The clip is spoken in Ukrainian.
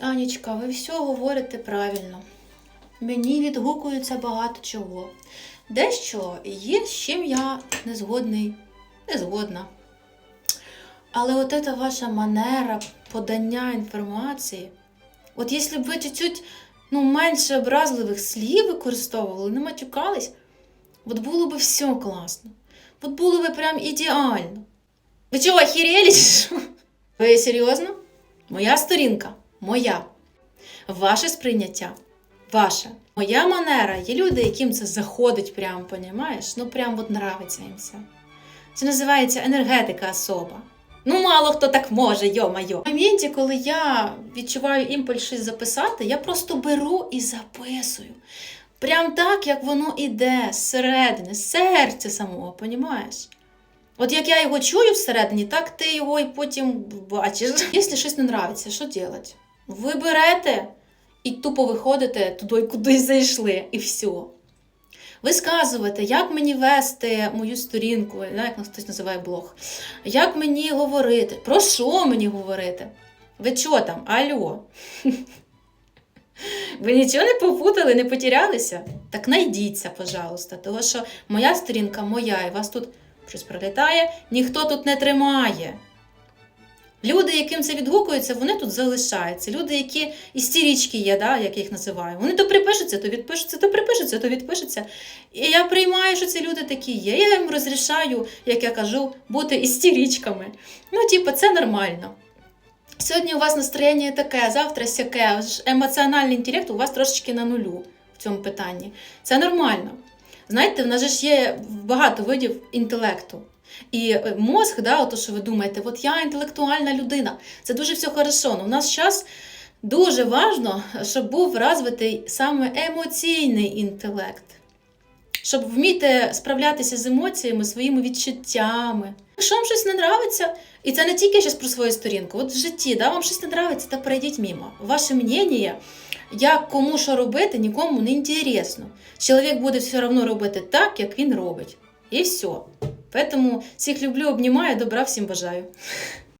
Анічка, ви все говорите правильно. Мені відгукується багато чого. Дещо є, з чим я не згодний, не згодна. Але от ця ваша манера подання інформації, от якщо б ви чуть-чуть ну, менше образливих слів використовували, не матюкались, от було б все класно. От було б прям ідеально. Ви чого, охерели? Ви серйозно? Моя сторінка, моя. Ваше сприйняття, ваше. Моя манера. Є люди, яким це заходить прям, понімаєш? Ну прям от нравиться їм це. Це називається енергетика особа. Ну, мало хто так може, йо-майо. В моменті, коли я відчуваю імпульс щось записати, я просто беру і записую. Прям так, як воно іде зсередини, серця самого, понімаєш? От як я його чую всередині, так ти його і потім бачиш. Якщо щось не нравиться, що робити? Ви берете і тупо виходите туди, куди зайшли, і все. Висказувати, як мені вести мою сторінку, як хтось називає блог, як мені говорити, про що мені говорити? Ви що там? Алло? Ви нічого не попутали, не потерялися? Так найдіться, пожалуйста, тому що моя сторінка моя, і вас тут щось пролітає, ніхто тут не тримає. Люди, яким це відгукується, вони тут залишаються. Люди, які істерічки є, да, як я їх називаю, вони то припишуться, то відпишуться, то припишуться, то відпишуться. І я приймаю, що ці люди такі є. Я їм розрішаю, як я кажу, бути істерічками. Ну, типу, це нормально. Сьогодні у вас настроєння таке, завтра сяке, емоціональний інтелект у вас трошечки на нулю в цьому питанні. Це нормально. Знаєте, в нас ж є багато видів інтелекту. І е, мозг, да, ото, що ви думаєте, от я інтелектуальна людина, це дуже все хорошо. Но в нас час дуже важливо, щоб був розвитий саме емоційний інтелект, щоб вміти справлятися з емоціями, своїми відчуттями. Якщо вам щось не нравиться, і це не тільки щось про свою сторінку, от в житті, да, вам щось не нравиться, так перейдіть мимо. Ваше мнення, як кому що робити, нікому не інтересно. Чоловік буде все одно робити так, як він робить. І все. Поэтому всіх люблю, обнімаю, добра всім бажаю.